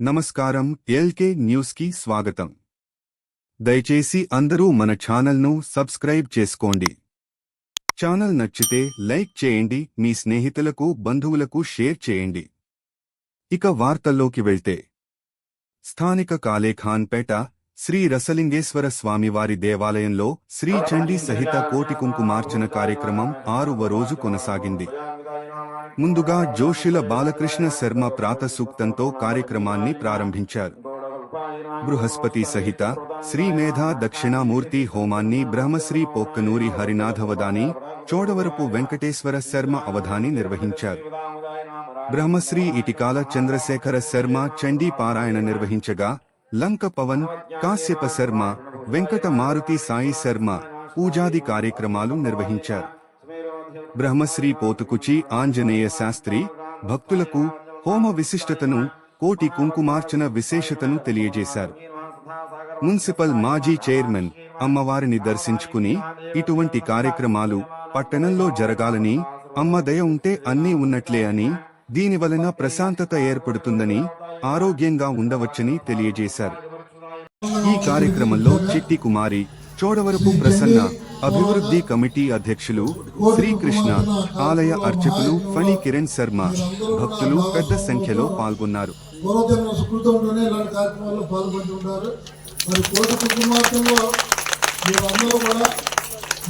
నమస్కారం ఎల్కే న్యూస్కి స్వాగతం. దయచేసి అందరూ మన ఛానల్ను సబ్స్క్రైబ్ చేసుకోండి. ఛానల్ నచ్చితే లైక్ చేయండి మీ స్నేహితులకు బంధువులకు షేర్ చేయండి. ఇక వార్తల్లోకి వెళ్తే. స్థానిక కాలేఖాన్పేట శ్రీ రసలింగేశ్వర స్వామివారి దేవాలయంలో శ్రీ చండీ సహిత కోటి కుంకుమార్చన కార్యక్రమం ఆరువ రోజు కొనసాగింది. ముందుగా జోషిల బాలకృష్ణ శర్మ ప్రాత సూక్తంతో కార్యక్రమాన్ని ప్రారంభించారు. బృహస్పతి సహిత శ్రీ మేధా దక్షిణామూర్తి హోమాన్ని బ్రహ్మశ్రీ పొక్కనూరి హరినాథవదాని చోడవరపు వెంకటేశ్వర శర్మ అవధాని నిర్వహించారు. బ్రహ్మశ్రీ ఇటికాల చంద్రశేఖర శర్మ చండీ పారాయణ నిర్వహించగా లంక పవన్ కాశ్యప శర్మ వెంకట మారుతి సాయి శర్మ పూజాది కార్యక్రమాలు నిర్వహించారు. బ్రహ్మశ్రీ పోతుకుచి ఆంజనేయ శాస్త్రి భక్తులకు హోమ విశిష్టతను కోటి కుంకుమార్చన విశేషతను తెలియజేశారు. మున్సిపల్ మాజీ చైర్మన్ అమ్మవారిని దర్శించుకుని ఇటువంటి కార్యక్రమాలు పట్టణంలో జరగాలని అమ్మ దయ ఉంటే అన్నీ ఉన్నట్లే అని దీనివలన ప్రశాంతత ఏర్పడుతుందని ఆరోగ్యంగా ఉండవచ్చని తెలియజేశారు. ఈ కార్యక్రమంలో చిట్టి కుమారి చోడవరపు ప్రసన్న అభివృద్ధి కమిటీ అధ్యక్షులు శ్రీకృష్ణ ఆలయ అర్చకులు ఫణి కిరణ్ శర్మ భక్తులు పెద్ద సంఖ్యలో పాల్గొన్నారు.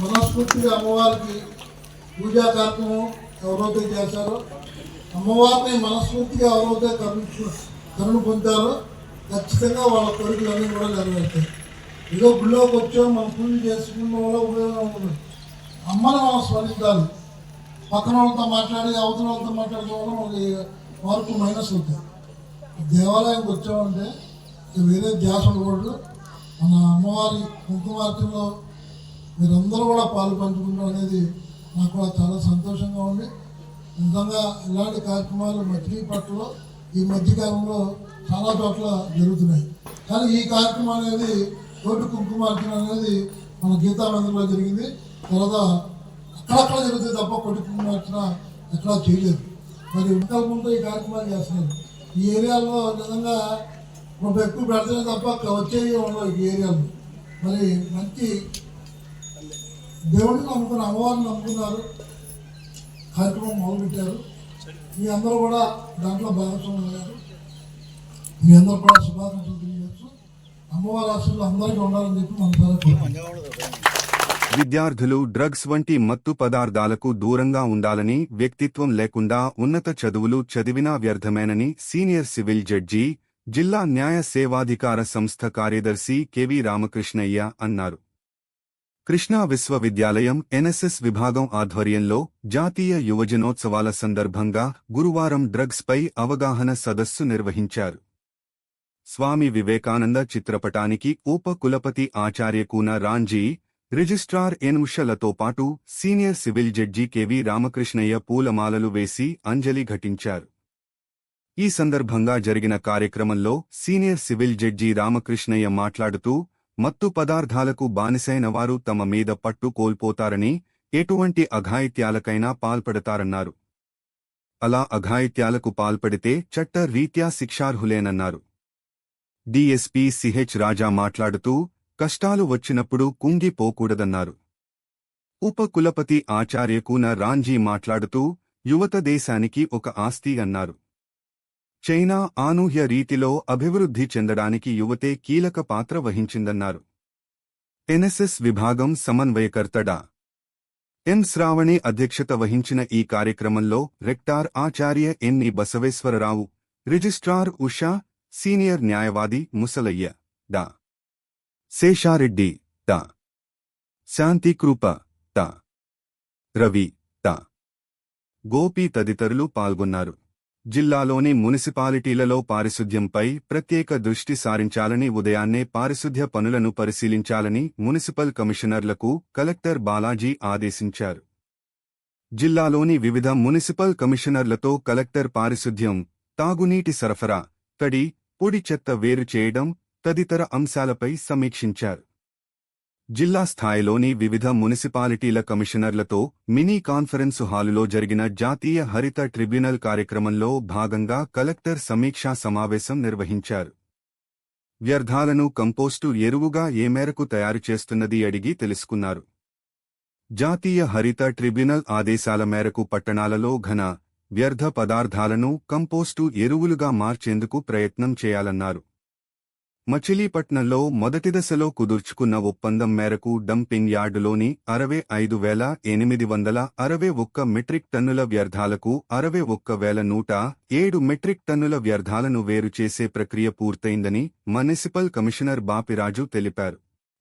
మనస్ఫూర్తిగా అమ్మవారికి పూజా కార్యక్రమం ఎవరైతే చేశారో అమ్మవారిని మనస్ఫూర్తిగా ఎవరైతే కరుణించు కరుణ పొందారో ఖచ్చితంగా వాళ్ళ కోరికలన్నీ కూడా నెరవేరుతాయి. ఏదో గుళ్ళోకి వచ్చాం మనం పూజ చేసుకున్న వల్ల ఉపయోగం ఉంటుంది అమ్మని మనం స్మరించాలి. పక్కన వాళ్ళతో మాట్లాడి అవతల వాళ్ళతో మాట్లాడడం వల్ల మనకి మార్పు మైనస్ అవుతాయి. దేవాలయానికి వచ్చామంటే వేరే ధ్యాస ఉండకూడదు. మన అమ్మవారి కుంకుమార్చనలో మీరందరూ కూడా పాలు పంచుకుంటాం అనేది నాకు కూడా చాలా సంతోషంగా ఉంది. నిజంగా ఇలాంటి కార్యక్రమాలు మచిలీపట్నలో ఈ మధ్యకాలంలో చాలా చోట్ల జరుగుతున్నాయి. కానీ ఈ కార్యక్రమం అనేది కోటి కుంకుమార్చన అనేది మన గీతానందంలో జరిగింది. తర్వాత అక్కడక్కడ జరుగుతుంది తప్ప కొట్టి కుంకుమార్చన ఎక్కడా చేయలేదు. మరి ఉంటూ ఈ కార్యక్రమాలు చేస్తున్నారు. ఈ ఏరియాలో నిజంగా కొంత ఎక్కువ పెడితేనే తప్ప వచ్చేవి ఉండవు ఈ ఏరియాలో. మరి మంచి దేవుడిని నమ్ముకుని అమ్మవారిని నమ్ముకున్నారు. కార్యక్రమం మొదలుపెట్టారు. మీ అందరూ కూడా దాంట్లో భాగస్వామ్యం అయ్యారు. మీ అందరూ కూడా శుభాకాంక్షలు తెలియజేస్తూ అమ్మవారి ఆశలు అందరికీ ఉండాలని చెప్పి మనసారా విద్యార్థులు డ్రగ్స్ వంటి మత్తు పదార్థాలకు దూరంగా ఉండాలని వ్యక్తిత్వం లేకుండా ఉన్నత చదువులు చదివినా వ్యర్థమేనని సీనియర్ సివిల్ జడ్జి జిల్లా న్యాయ సేవాధికార సంస్థ కార్యదర్శి కెవి రామకృష్ణయ్య అన్నారు. కృష్ణా విశ్వవిద్యాలయం ఎన్ఎస్ఎస్ విభాగం ఆధ్వర్యంలో జాతీయ యువజనోత్సవాల సందర్భంగా గురువారం డ్రగ్స్ పై అవగాహన సదస్సు నిర్వహించారు. స్వామి వివేకానంద చిత్రపటానికి ఉప కులపతి ఆచార్య కూన రాంజీ రిజిస్ట్రార్ ఎన్ముషలతో పాటు senior civil judge KV Ramakrishnaiah పూలమాలలు వేసి అంజలి ఘటించారు. ఈ సందర్భంగా జరిగిన కార్యక్రమంలో సీనియర్ సివిల్ జడ్జి రామకృష్ణయ్య మాట్లాడుతూ మత్తు పదార్థాలకు బానిసైన వారు తమ మీద పట్టు కోల్పోతారని ఎటువంటి అఘాయిత్యాలకైనా పాల్పడతారన్నారు. అలా అఘాయిత్యాలకు పాల్పడితే చట్ట రీత్యా శిక్షార్హులేనన్నారు. డీఎస్పీ సిహెచ్ రాజా మాట్లాడుతూ కష్టాలు వచ్చినప్పుడు కుంగిపోకూడదన్నారు ఉప కులపతి రాంజీ మాట్లాడుతూ యువత దేశానికి ఒక ఆస్తి అన్నారు. చైనా ఆనూహ్య రీతిలో అభివృద్ధి చెందడానికి యువతే కీలక పాత్ర వహించిందన్నారు. ఎన్ఎస్ఎస్ విభాగం సమన్వయకర్తడా ఎం శ్రావణి అధ్యక్షత వహించిన ఈ కార్యక్రమంలో రెక్టార్ ఆచార్య NE Basaveswararao registrar Usha senior న్యాయవాది ముసలయ్య డా. శేషారెడ్డి ట శాంతికృప ట రవి ట గోపి తదితరులు పాల్గొన్నారు. జిల్లాలోని మున్సిపాలిటీలలో పారిశుద్ధ్యంపై ప్రత్యేక దృష్టి సారించాలని ఉదయాన్నే పారిశుద్ధ్య పనులను పరిశీలించాలని మున్సిపల్ కమిషనర్లకు కలెక్టర్ బాలాజీ ఆదేశించారు. జిల్లాలోని వివిధ మున్సిపల్ కమిషనర్లతో కలెక్టర్ పారిశుద్ధ్యం తాగునీటి సరఫరా తడి పొడి చెత్త వేరు చేయడం తదితర అంశాలపై సమీక్షించారు. జిల్లా స్థాయిలోని వివిధ మున్సిపాలిటీల కమిషనర్లతో మినీ కాన్ఫరెన్సు హాలులో జరిగిన జాతీయ హరిత ట్రిబ్యునల్ కార్యక్రమంలో భాగంగా కలెక్టర్ సమీక్షా సమావేశం నిర్వహించారు. వ్యర్థాలను కంపోస్టు ఎరువుగా ఏ మేరకు తయారు చేస్తున్నది అడిగి తెలుసుకున్నారు. జాతీయ హరిత ట్రిబ్యునల్ ఆదేశాల మేరకు పట్టణాలలో ఘన వ్యర్థ పదార్థాలను కంపోస్టు ఎరువులుగా మార్చేందుకు ప్రయత్నం చేయాలన్నారు. మచిలీపట్నంలో మొదటి దశలో కుదుర్చుకున్న ఒప్పందం మేరకు డంపింగ్ యార్డులోని అరవై ఐదు వేల ఎనిమిది వందల అరవై ఒక్క మెట్రిక్ టన్నుల వ్యర్థాలకు అరవై ఒక్క వేల నూట ఏడు మెట్రిక్ టన్నుల వ్యర్థాలను వేరు చేసే ప్రక్రియ పూర్తయిందని మున్సిపల్ కమిషనర్ బాపిరాజు తెలిపారు.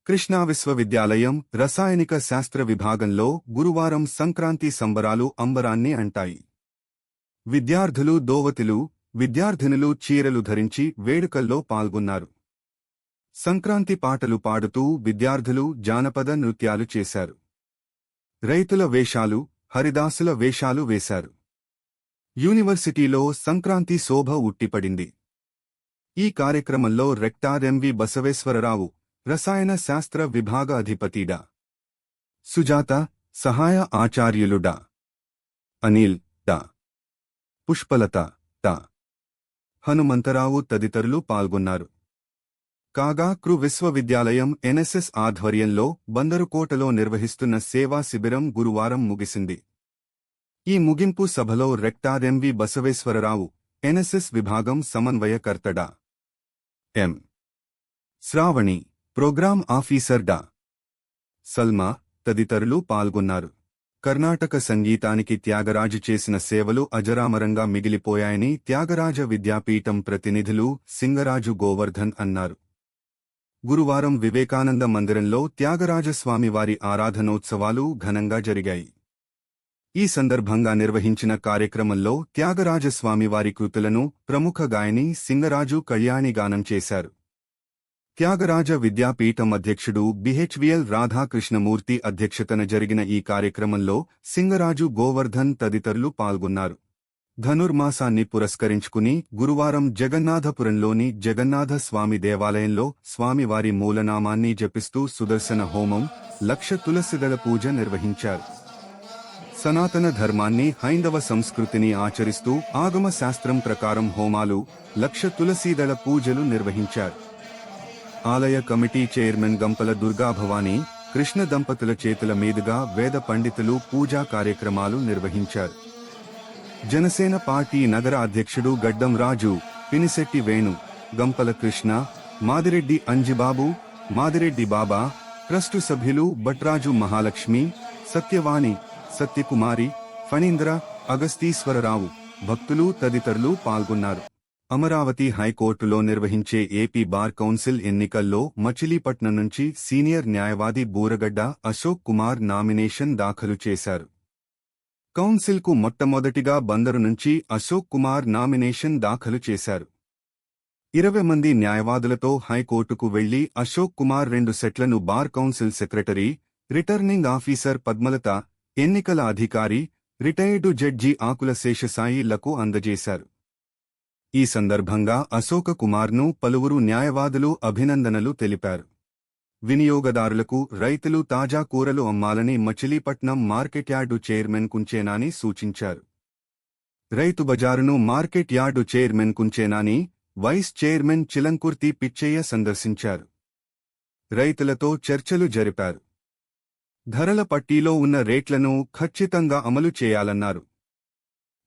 కృష్ణా విశ్వవిద్యాలయం రసాయనిక శాస్త్ర విభాగంలో గురువారం సంక్రాంతి సంబరాలు అంబరాన్ని అంటాయి. విద్యార్థులు దోవతులు విద్యార్థినులు చీరలు ధరించి వేడుకల్లో పాల్గొన్నారు. సంక్రాంతి పాటలు పాడుతూ విద్యార్థులు జానపద నృత్యాలు చేశారు. రైతుల వేషాలు హరిదాసుల వేషాలు వేశారు. యూనివర్సిటీలో సంక్రాంతి శోభ ఉట్టిపడింది. ఈ కార్యక్రమంలో రెక్టార్ ఎంవి బసవేశ్వరరావు రసాయన శాస్త్ర విభాగ అధిపతిడా సుజాత సహాయ ఆచార్యులుడా అనిల్ డా. పుష్పలత డా. హనుమంతరావు తదితరులు పాల్గొన్నారు. కాగా క్రు విశ్వవిద్యాలయం ఎన్ఎస్ఎస్ ఆధ్వర్యంలో బందరుకోటలో నిర్వహిస్తున్న సేవా శిబిరం గురువారం ముగిసింది. ఈ ముగింపు సభలో రెక్టార్ ఎంవి బసవేశ్వరరావు ఎన్ఎస్ఎస్ విభాగం సమన్వయకర్తడా ఎం. శ్రావణి ప్రోగ్రాం ఆఫీసర్ డా. సల్మా తదితరులు పాల్గొన్నారు. కర్ణాటక సంగీతానికి త్యాగరాజు చేసిన సేవలు అజరామరంగా మిగిలిపోయాయని త్యాగరాజ విద్యాపీఠం ప్రతినిధులు సింగరాజు గోవర్ధన్ అన్నారు. గురువారం వివేకానంద మందిరంలో త్యాగరాజస్వామి వారి ఆరాధనోత్సవాలు ఘనంగా జరిగాయి. ఈ సందర్భంగా నిర్వహించిన కార్యక్రమంలో త్యాగరాజస్వామి వారి కృతులను ప్రముఖ గాయని సింగరాజు కళ్యాణి గానం చేశారు. త్యాగరాజ విద్యాపీఠం అధ్యక్షుడు బిహెచ్విఎల్ రాధాకృష్ణమూర్తి అధ్యక్షతన జరిగిన ఈ కార్యక్రమంలో సింగరాజు గోవర్ధన్ తదితరులు పాల్గొన్నారు. ధనుర్మాసాన్ని పురస్కరించుకుని గురువారం జగన్నాథపురంలోని జగన్నాథ స్వామి దేవాలయంలో స్వామివారి మూలనామాన్ని జపిస్తూ సుదర్శన హోమం లక్ష తులసిదళ పూజ నిర్వహించారు. సనాతన ధర్మాన్ని హైందవ సంస్కృతిని ఆచరిస్తూ ఆగమ శాస్త్రం ప్రకారం హోమాలు లక్ష తులసీదళ పూజలు నిర్వహించారు. ఆలయ కమిటీ చైర్మన్ గంపల దుర్గా భవానీ కృష్ణ దంపతుల చేతుల మీదుగా వేద పండితులు పూజా కార్యక్రమాలు నిర్వహించారు. జనసేన పార్టీ నగర అధ్యక్షుడు గడ్డం రాజు పినిశెట్టి వేణు గంపల కృష్ణ మాదిరెడ్డి అంజిబాబు మాదిరెడ్డి బాబా ట్రస్టు సభ్యులు భట్రాజు మహాలక్ష్మి సత్యవాణి సత్యకుమారి ఫణీంద్ర అగస్తీశ్వరరావు భక్తులు తదితరులు పాల్గొన్నారు. అమరావతి హైకోర్టులో నిర్వహించే ఏపీ బార్ కౌన్సిల్ ఎన్నికల్లో మచిలీపట్నం నుంచి సీనియర్ న్యాయవాది బూరగడ్డ అశోక్ కుమార్ నామినేషన్ దాఖలు చేశారు. కౌన్సిల్కు మొట్టమొదటిగా బందరు నుంచి అశోక్ కుమార్ నామినేషన్ దాఖలు చేశారు. ఇరవై మంది న్యాయవాదులతో హైకోర్టుకు వెళ్ళి అశోక్ కుమార్ రెండు సెట్లను bar council secretary returning officer Padmalatha ఎన్నికల అధికారి రిటైర్డు జడ్జి ఆకుల శేషసాయిలకు అందజేశారు. ఈ సందర్భంగా అశోక కుమార్ను పలువురు న్యాయవాదులు అభినందనలు తెలిపారు. వినియోగదారులకు రైతులు తాజా కూరలు అమ్మాలని Machilipatnam market yard chairman Kunchenani సూచించారు. రైతు బజారును market yard chairman Kunchenani vice chairman Chilankurthi Pichaiah సందర్శించారు. రైతులతో చర్చలు జరిపారు. ధరల పట్టీలో ఉన్న రేట్లను ఖచ్చితంగా అమలు చేయాలన్నారు.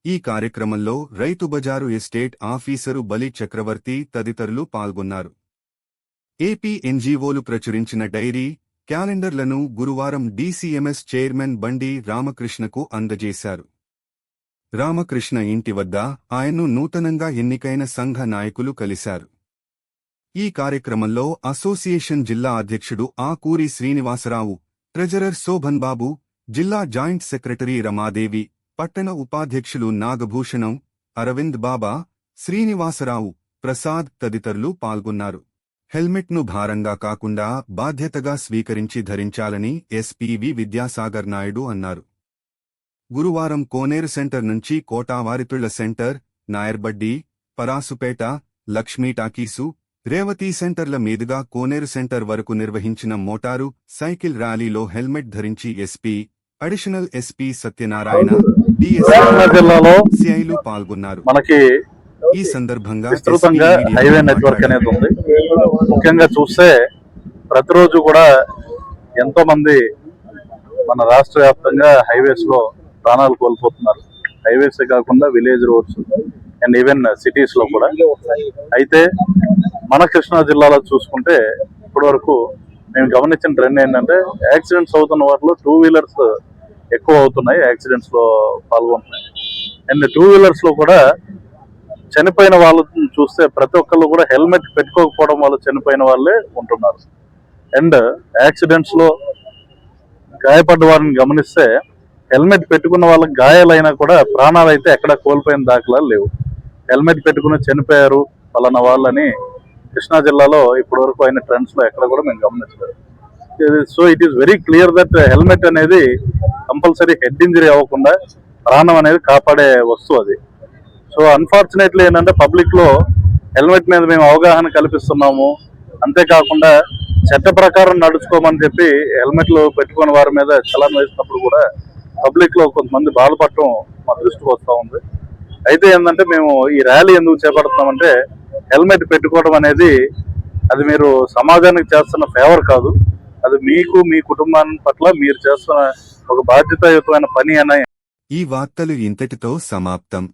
ఈ కార్యక్రమంలో రైతు బజారు ఎస్టేట్ ఆఫీసరు బలి చక్రవర్తి తదితరులు పాల్గొన్నారు. ఏపీ ఎన్జీఓలు ప్రచురించిన డైరీ క్యాలెండర్లను గురువారం డీసీఎంఎస్ చైర్మన్ బండి రామకృష్ణకు అందజేశారు. రామకృష్ణ ఇంటి వద్ద ఆయన్ను నూతనంగా ఎన్నికైన సంఘ నాయకులు కలిశారు. ఈ కార్యక్రమంలో అసోసియేషన్ జిల్లా అధ్యక్షుడు ఆకూరి శ్రీనివాసరావు ట్రెజరర్ శోభన్ బాబు జిల్లా జాయింట్ సెక్రటరీ రమాదేవి పట్టణ ఉపాధ్యక్షులు నాగభూషణం అరవింద్ బాబా శ్రీనివాసరావు ప్రసాద్ తదితరులు పాల్గొన్నారు. హెల్మెట్ను భారంగా కాకుండా బాధ్యతగా స్వీకరించి ధరించాలని ఎస్పీవి విద్యాసాగర్ నాయుడు అన్నారు. గురువారం కోనేరు సెంటర్ నుంచి కోటావారితుళ్ళ సెంటర్ నాయర్బడ్డి పరాసుపేట లక్ష్మీ టాకీసు రేవతి సెంటర్ల మీదుగా కోనేరు సెంటర్ వరకు నిర్వహించిన మోటారు సైకిల్ ర్యాలీలో హెల్మెట్ ధరించి ఎస్పీ అడిషనల్ ఎస్పీ సత్యనారాయణ జిల్లాలో సిఐలు పాల్గొన్నారు. మనకి ఈ సందర్భంగా విస్తృతంగా హైవే నెట్వర్క్ అనేది. ఉంది. ముఖ్యంగా చూస్తే ప్రతిరోజు కూడా ఎంతో మంది మన రాష్ట్ర వ్యాప్తంగా హైవేస్లో ప్రాణాలు కోల్పోతున్నారు. హైవేస్ కాకుండా విలేజ్ రోడ్స్ అండ్ ఈవెన్ సిటీస్లో కూడా. అయితే మన కృష్ణా జిల్లాలో చూసుకుంటే ఇప్పటి వరకు మేము గమనించిన ట్రెండ్ ఏంటంటే యాక్సిడెంట్స్ అవుతున్న వాటిలో టూ వీలర్స్ ఎక్కువ అవుతున్నాయి యాక్సిడెంట్స్లో పాల్గొంటున్నాయి. అండ్ టూ వీలర్స్లో కూడా చనిపోయిన వాళ్ళని చూస్తే ప్రతి ఒక్కళ్ళు కూడా హెల్మెట్ పెట్టుకోకపోవడం వల్ల చనిపోయిన వాళ్ళే ఉంటున్నారు. అండ్ యాక్సిడెంట్స్లో గాయపడ్డ వారిని గమనిస్తే హెల్మెట్ పెట్టుకున్న వాళ్ళకి గాయాలైనా కూడా ప్రాణాలు అయితే ఎక్కడ కోల్పోయిన దాఖలాలు లేవు. హెల్మెట్ పెట్టుకుని చనిపోయారు పలానా వాళ్ళని కృష్ణా జిల్లాలో ఇప్పటి వరకు అయిన ట్రెండ్స్లో ఎక్కడ కూడా మేము గమనించలేదు. So it is very clear that helmet అనేది కంపల్సరీ హెడ్ ఇంజరీ అవ్వకుండా ప్రాణం అనేది కాపాడే వస్తువు అది. సో అన్ఫార్చునేట్లీ ఏంటంటే పబ్లిక్లో హెల్మెట్ మీద మేము అవగాహన కల్పిస్తున్నాము. అంతేకాకుండా చట్ట ప్రకారం నడుచుకోమని చెప్పి హెల్మెట్లు పెట్టుకున్న వారి మీద చలాన్ వేసినప్పుడు కూడా పబ్లిక్లో కొంతమంది బాధపడటం మా దృష్టికి వస్తూ ఉంది. అయితే ఏంటంటే మేము ఈ ర్యాలీ ఎందుకు చేపడుతున్నామంటే హెల్మెట్ పెట్టుకోవడం అనేది అది మీరు సమాజానికి చేస్తున్న ఫేవర్ కాదు. అది మీకు మీ కుటుంబాన్ని పట్ల మీరు చేస్తున్న ఒక బాధ్యతాయుతమైన పని అనే ఈ వార్తలు ఇంతటితో సమాప్తం.